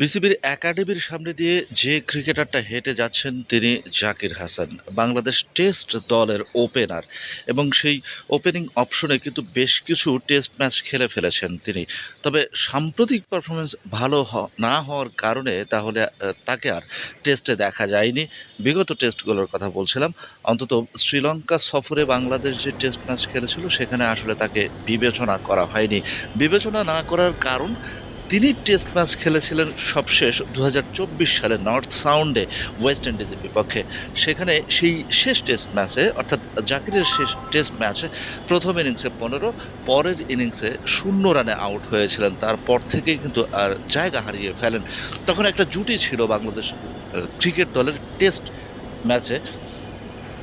বিসিবির একাডেমির সামনে দিয়ে যে ক্রিকেটারটা হেঁটে যাচ্ছেন তিনি জাকির হাসান, বাংলাদেশ টেস্ট দলের ওপেনার। এবং সেই ওপেনিং অপশনে কিন্তু বেশ কিছু টেস্ট ম্যাচ খেলে ফেলেছেন তিনি। তবে সাম্প্রতিক পারফরমেন্স ভালো না হওয়ার কারণে তাহলে তাকে আর টেস্টে দেখা যায়নি। বিগত টেস্টগুলোর কথা বলছিলাম। অন্তত শ্রীলঙ্কা সফরে বাংলাদেশ যে টেস্ট ম্যাচ খেলেছিল, সেখানে আসলে তাকে বিবেচনা করা হয়নি। বিবেচনা না করার কারণ তিনি টেস্ট ম্যাচ খেলেছিলেন সবশেষ দু হাজার চব্বিশ সালে নর্থ সাউন্ডে ওয়েস্ট ইন্ডিজের বিপক্ষে। সেখানে সেই শেষ টেস্ট ম্যাচে, অর্থাৎ জাকিরের শেষ টেস্ট ম্যাচে প্রথম ইনিংসে পনেরো, পরের ইনিংসে শূন্য রানে আউট হয়েছিলেন। তারপর থেকেই কিন্তু আর জায়গা হারিয়ে ফেলেন। তখন একটা জুটি ছিল বাংলাদেশ ক্রিকেট দলের টেস্ট ম্যাচে।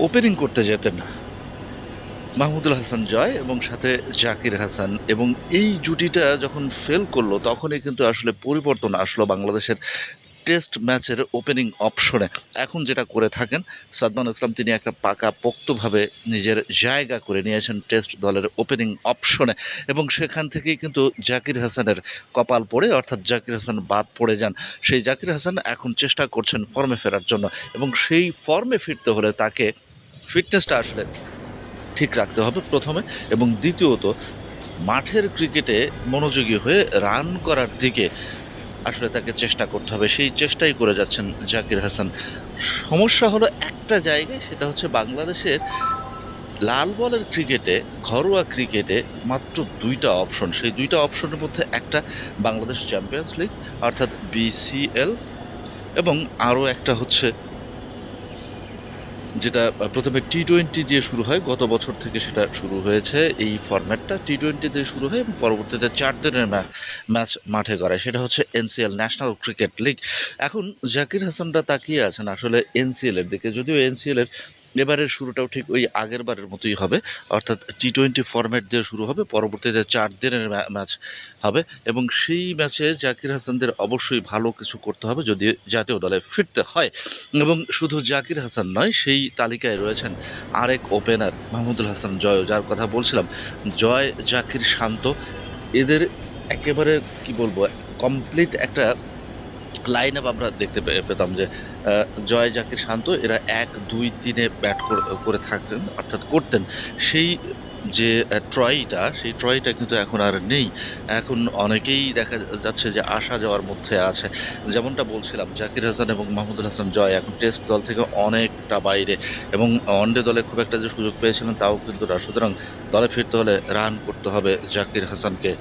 ওপেনিং করতে যেতেন। মাহমুদুল হাসান জয় এবং সাথে জাকির হাসান। এবং এই জুটিটা যখন ফেল করল, তখনই কিন্তু আসলে পরিবর্তন আসলো বাংলাদেশের টেস্ট ম্যাচের ওপেনিং অপশনে এখন যেটা করে থাকেন, সাদমান ইসলাম, তিনি একটা পাকা পোক্তভাবে নিজের জায়গা করে নিয়েছেন টেস্ট দলের ওপেনিং অপশনে এবং সেখান থেকেই কিন্তু জাকির হাসানের কপাল পড়ে, অর্থাৎ জাকির হাসান বাদ পড়ে যান। সেই জাকির হাসান এখন চেষ্টা করছেন ফর্মে ফেরার জন্য। এবং সেই ফর্মে ফিরতে হলে তাকে ফিটনেসটা আসলে ঠিক রাখতে হবে প্রথমে এবং দ্বিতীয়ত, মাঠের ক্রিকেটে মনোযোগী হয়ে রান করার দিকে আসলে তাকে চেষ্টা করতে হবে। সেই চেষ্টাই করে যাচ্ছেন জাকির হাসান। সমস্যা হলো একটা জায়গায়, সেটা হচ্ছে বাংলাদেশের লাল বলের ক্রিকেটে, ঘরোয়া ক্রিকেটে মাত্র দুইটা অপশন। সেই দুইটা অপশনের মধ্যে একটা বাংলাদেশ চ্যাম্পিয়ন্স লিগ, অর্থাৎ বিসিএল এবং আরও একটা হচ্ছে যেটা প্রথমে টি টোয়েন্টি দিয়ে শুরু হয়, গত বছর থেকে সেটা শুরু হয়েছে এই ফরম্যাটটা টি টোয়েন্টি দিয়ে শুরু হয় এবং পরবর্তীতে চার দিনের ম্যা- ম্যাচ মাঠে করায় সেটা হচ্ছে এনসিএল ন্যাশনাল ক্রিকেট লিগ এখন জাকির হাসানরা তাকিয়ে আছেন আসলে এনসিএলের দিকে, যদিও এনসিএল এর এবারের শুরুটাও ঠিক ওই আগের বারের মতোই হবে। অর্থাৎ টি টোয়েন্টি ফরম্যাট দিয়ে শুরু হবে, পরবর্তীতে চার দিনের ম্যাচ হবে এবং সেই ম্যাচে জাকির হাসানদের অবশ্যই ভালো কিছু করতে হবে যদি জাতীয় দলে ফিরতে হয়। এবং শুধু জাকির হাসান নয়, সেই তালিকায় রয়েছেন আরেক ওপেনার মাহমুদুল হাসান জয়। যার কথা বলছিলাম, জয়, জাকির শান্ত, এদের একেবারে, কি বলব কমপ্লিট একটা লাইন আপ আমরা দেখতে পেতাম যে জয় জাকির শান্ত, এরা এক, দুই, তিনে ব্যাট করে থাকতেন, অর্থাৎ করতেন। সেই যে ট্রয়টা, সেই ট্রয়টা কিন্তু এখন আর নেই। এখন অনেকেই দেখা যাচ্ছে যে, আসা যাওয়ার মধ্যে আছে। যেমনটা বলছিলাম, জাকির হাসান এবং মাহমুদুল হাসান জয় এখন টেস্ট দল থেকে অনেকটা বাইরে এবং ওয়ানডে দলে খুব একটা যে সুযোগ পেয়েছিলেন, তাও কিন্তু না। সুতরাং দলে ফিরতে হলে রান করতে হবে জাকির হাসানকে।